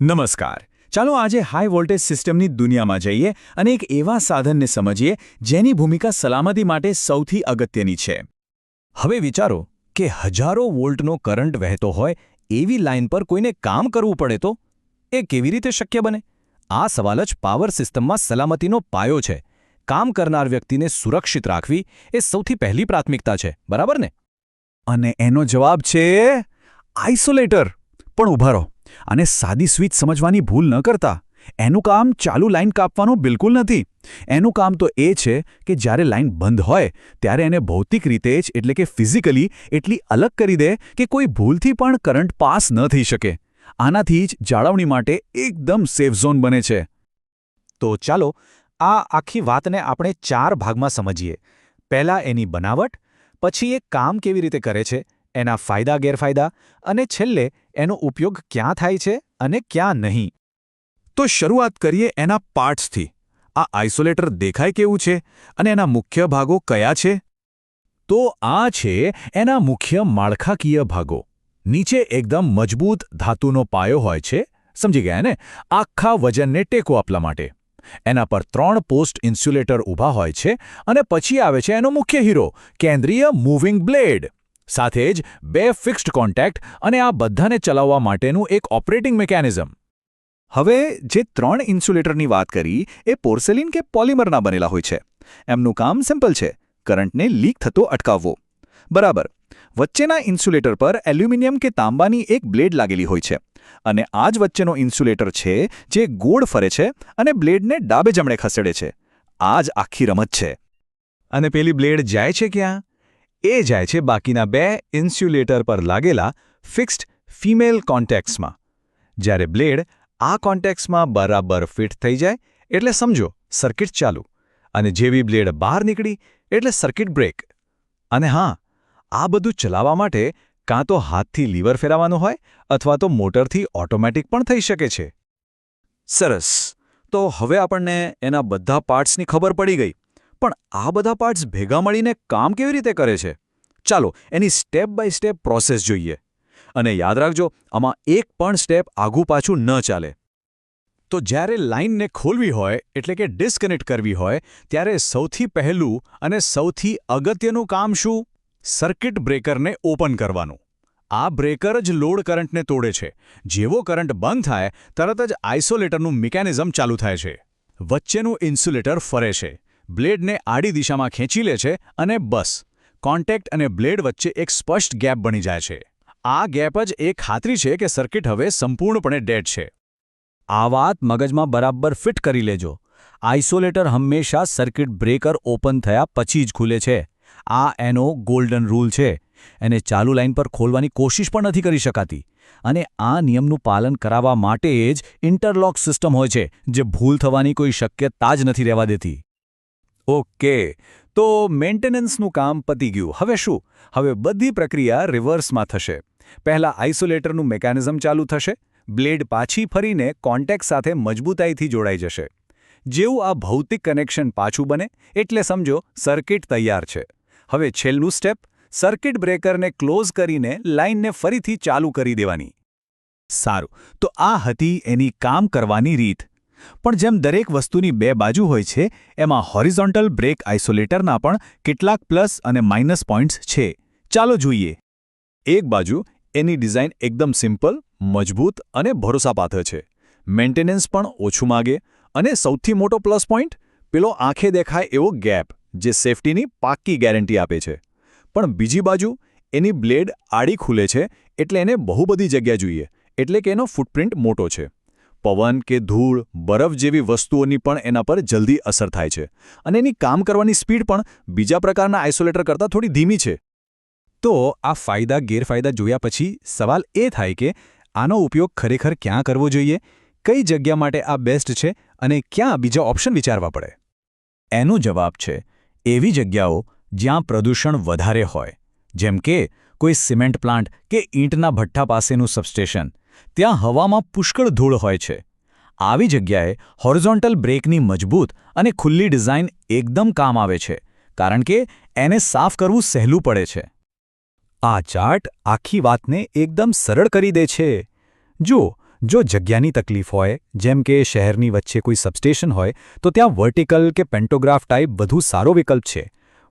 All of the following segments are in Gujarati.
નમસ્કાર. ચાલો આજે હાઈ વોલ્ટેજ સિસ્ટમની દુનિયામાં જઈએ અને એક એવા સાધનને સમજીએ જેની ભૂમિકા સલામતી માટે સૌથી અગત્યની છે. હવે વિચારો કે હજારો વોલ્ટનો કરંટ વહેતો હોય એવી લાઇન પર કોઈને કામ કરવું પડે તો? એ કેવી રીતે શક્ય બને? આ સવાલ જ પાવર સિસ્ટમમાં સલામતીનો પાયો છે. કામ કરનાર વ્યક્તિને સુરક્ષિત રાખવી એ સૌથી પહેલી પ્રાથમિકતા છે. બરાબર ને? અને એનો જવાબ છે આઇસોલેટર. પણ ઊભા રહો. અને સાદી સ્વિચ સમજવાની ભૂલ ન કરતા. એનું કામ ચાલુ લાઇન કાપવાનું બિલકુલ નથી. એનું કામ તો એ છે કે જ્યારે લાઇન બંધ હોય, ત્યારે એને ભૌતિક રીતે જ, એટલે કે ફિઝિકલી, એટલી અલગ કરી દે કે કોઈ ભૂલથી પણ કરંટ પાસ ન થઈ શકે. આનાથી જ જાળવણી માટે એકદમ સેફ ઝોન બને છે. તો ચાલો, આ આખી વાતને આપણે ચાર ભાગમાં સમજીએ. પહેલાં એની બનાવટ, પછી એ કામ કેવી રીતે કરે છે એના ફાયદા, ગેરફાયદા અને છેલ્લે એનો ઉપયોગ ક્યાં થાય છે અને ક્યાં નહીં. તો શરૂઆત કરીએ એના પાર્ટ્સથી. આ આઇસોલેટર દેખાય કેવું છે અને એના મુખ્ય ભાગો કયા છે? તો આ છે એના મુખ્ય માળખાકીય ભાગો. નીચે એકદમ મજબૂત ધાતુનો પાયો હોય છે. સમજી ગયા ને? આખા વજનને ટેકો આપવા માટે. એના પર ત્રણ પોસ્ટ ઇન્સ્યુલેટર ઊભા હોય છે અને પછી આવે છે એનો મુખ્ય હીરો, કેન્દ્રીય મૂવિંગ બ્લેડ. સાથે જ બે ફિક્સ્ડ કોન્ટેક્ટ અને આ બધાને ચલાવવા માટેનું એક ઓપરેટિંગ મિકેનિઝમ. હવે, જે ત્રણ ઇન્સ્યુલેટરની વાત કરી, એ પોર્સેલિન કે પોલિમરના બનેલા હોય છે. એમનું કામ સિમ્પલ છે, કરંટને લીક થતો અટકાવવો. બરાબર. વચ્ચેના ઇન્સ્યુલેટર પર એલ્યુમિનિયમ કે તાંબાની એક બ્લેડ લાગેલી હોય છે. અને આ જ વચ્ચેનો ઇન્સ્યુલેટર છે, જે ગોળ ફરે છે અને બ્લેડને ડાબે જમણે ખસેડે છે. આ જ આખી રમત છે. અને પેલી બ્લેડ જાય છે ક્યાં? એ જાય છે બાકીના બે ઇન્સ્યુલેટર પર લાગેલા ફિક્સ્ડ ફિમેલ કોન્ટેક્ટ્સમાં. જ્યારે બ્લેડ આ કોન્ટેક્ટ્સમાં બરાબર ફિટ થઈ જાય, એટલે સમજો, સર્કિટ ચાલુ. અને જેવી બ્લેડ બહાર નીકળી, એટલે સર્કિટ બ્રેક. અને હા, આ બધું ચલાવવા માટે કાં તો હાથથી લીવર ફેરવવાનું હોય, અથવા તો મોટરથી ઓટોમેટિક પણ થઈ શકે છે. સરસ. તો હવે આપણને એના બધા પાર્ટ્સની ખબર પડી ગઈ. પણ આ બધા પાર્ટ્સ ભેગા મળીને કામ કેવી રીતે કરે છે? ચાલો, એની સ્ટેપ બાય સ્ટેપ પ્રોસેસ જોઈએ. અને યાદ રાખજો, આમાં એક પણ સ્ટેપ આઘું પાછું ન ચાલે. તો જ્યારે લાઇનને ખોલવી હોય, એટલે કે ડિસ્કનેક્ટ કરવી હોય, ત્યારે સૌથી પહેલું અને સૌથી અગત્યનું કામ શું? સર્કિટ બ્રેકરને ઓપન કરવાનું. આ બ્રેકર જ લોડ કરંટને તોડે છે. જેવો કરંટ બંધ થાય, તરત જ આઇસોલેટરનું મિકેનિઝમ ચાલુ થાય છે. વચ્ચેનું ઇન્સ્યુલેટર ફરે છે. બ્લેડને આડી દિશામાં ખેંચી લે છે અને બસ. કોન્ટેક્ટ અને બ્લેડ વચ્ચે એક સ્પષ્ટ ગેપ બની જાય છે. આ ગેપ જ એ ખાતરી છે કે સર્કિટ હવે સંપૂર્ણપણે ડેડ છે. આ વાત મગજમાં બરાબર ફિટ કરી લેજો. આઇસોલેટર હંમેશા સર્કિટ બ્રેકર ઓપન થયા પછી જ ખુલે છે. આ એનો ગોલ્ડન રૂલ છે. એને ચાલુ લાઇન પર ખોલવાની કોશિશ પણ નથી કરી શકાતી. અને આ નિયમનું પાલન કરાવવા માટે જ ઇન્ટરલોક સિસ્ટમ હોય છે, જે ભૂલ થવાની કોઈ શક્યતા જ નથી રહેવા દેતી. ઓકે. તો મેન્ટેનન્સનું કામ પતી ગયું. હવે શું? હવે બધી પ્રક્રિયા રિવર્સમાં થશે. પહેલા આઇસોલેટરનું મેકેનિઝમ ચાલુ થશે. બ્લેડ પાછી ફરીને કોન્ટેક્ટ સાથે મજબૂતાઈથી જોડાઈ જશે. જેવું આ ભૌતિક કનેક્શન પાછું બને, એટલે સમજો, સર્કિટ તૈયાર છે. હવે છેલ્લું સ્ટેપ, સર્કિટ બ્રેકરને ક્લોઝ કરીને લાઇનને ફરીથી ચાલુ કરી દેવાની. સારું. તો આ હતી એની કામ કરવાની રીત. પણ જેમ દરેક વસ્તુની બે બાજુ હોય છે, એમાં હોરિઝોન્ટલ બ્રેક આઇસોલેટરના પણ કેટલાક પ્લસ અને માઇનસ પોઇન્ટ્સ છે. ચાલો જોઈએ. એક બાજુ એની ડિઝાઇન એકદમ સિમ્પલ, મજબૂત અને ભરોસાપાત્ર છે. મેન્ટેનન્સ પણ ઓછું માગે અને સૌથી મોટો પ્લસ પોઈન્ટ પેલો આંખે દેખાય એવો ગેપ, જે સેફટીની પાક્કી ગેરંટી આપે છે. પણ બીજી બાજુ એની બ્લેડ આડી ખુલે છે, એટલે એને બહુ બધી જગ્યા જોઈએ, એટલે કે એનો ફૂટપ્રિન્ટ મોટો છે. પવન કે ધૂળ, બરફ જેવી વસ્તુઓની પણ એના પર જલ્દી અસર થાય છે. અને એની કામ કરવાની સ્પીડ પણ બીજા પ્રકારના આઇસોલેટર કરતાં થોડી ધીમી છે. તો આ ફાયદા, ગેરફાયદા જોયા પછી સવાલ એ થાય કે આનો ઉપયોગ ખરેખર ક્યાં કરવો જોઈએ, કઈ જગ્યા માટે આ બેસ્ટ છે અને ક્યાં બીજા ઓપ્શન વિચારવા પડે? એનો જવાબ છે, એવી જગ્યાઓ જ્યાં પ્રદૂષણ વધારે હોય. જેમ કે કોઈ સિમેન્ટ પ્લાન્ટ કે ઈંટના ભઠ્ઠા પાસેનું સબસ્ટેશન ત્યાં હવામાં પુષ્કળ ધૂળ હોય છે. આવી જગ્યાએ હોરિઝોન્ટલ બ્રેકની મજબૂત અને ખુલ્લી ડિઝાઇન એકદમ કામ આવે છે, કારણ કે એને સાફ કરવું સહેલું પડે છે. આ ચાર્ટ આખી વાતને એકદમ સરળ કરી દે છે. જો જો જગ્યાની તકલીફ હોય, જેમ કે શહેરની વચ્ચે કોઈ સબસ્ટેશન હોય, તો ત્યાં વર્ટિકલ કે પેન્ટોગ્રાફ ટાઈપ વધુ સારો વિકલ્પ છે.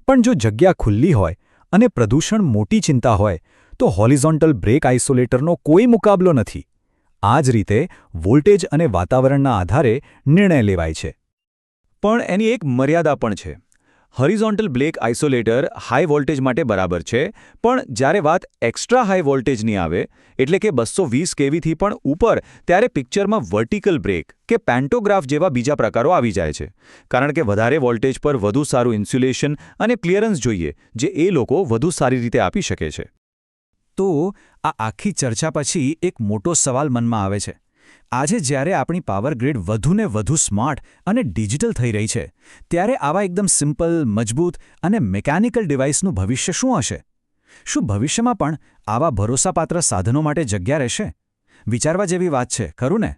પણ જો જગ્યા ખુલ્લી હોય અને પ્રદૂષણ મોટી ચિંતા હોય તો હોલિઝોન્ટલ બ્રેક આઇસોલેટરનો કોઈ મુકાબલો નથી. આ જ રીતે વોલ્ટેજ અને વાતાવરણના આધારે નિર્ણય લેવાય છે. પણ એની એક મર્યાદા પણ છે. Horizontal break isolator high voltage માટે બરાબર છે, પણ જ્યારે વાત એક્સ્ટ્રા હાઈ વોલ્ટેજની આવે, એટલે કે બસો વીસ કેવીથી પણ ઉપર, ત્યારે પિક્ચરમાં વર્ટિકલ બ્રેક કે પેન્ટોગ્રાફ જેવા બીજા પ્રકારો આવી જાય છે. કારણ કે વધારે વોલ્ટેજ પર વધુ સારું ઇન્સ્યુલેશન અને ક્લિયરન્સ જોઈએ, જે એ લોકો વધુ સારી રીતે આપી શકે છે. તો આ આખી ચર્ચા પછી એક મોટો સવાલ મનમાં આવે છે. આજે જ્યારે આપણી પાવર ગ્રીડ વધુને વધુ સ્માર્ટ અને ડિજિટલ થઈ રહી છે, ત્યારે આવા એકદમ સિમ્પલ, મજબૂત અને મિકેનિકલ ડિવાઇસનું ભવિષ્ય શું હશે? શું ભવિષ્યમાં પણ આવા ભરોસાપાત્ર સાધનો માટે જગ્યા રહેશે? વિચારવા જેવી વાત છે, ખરું ને?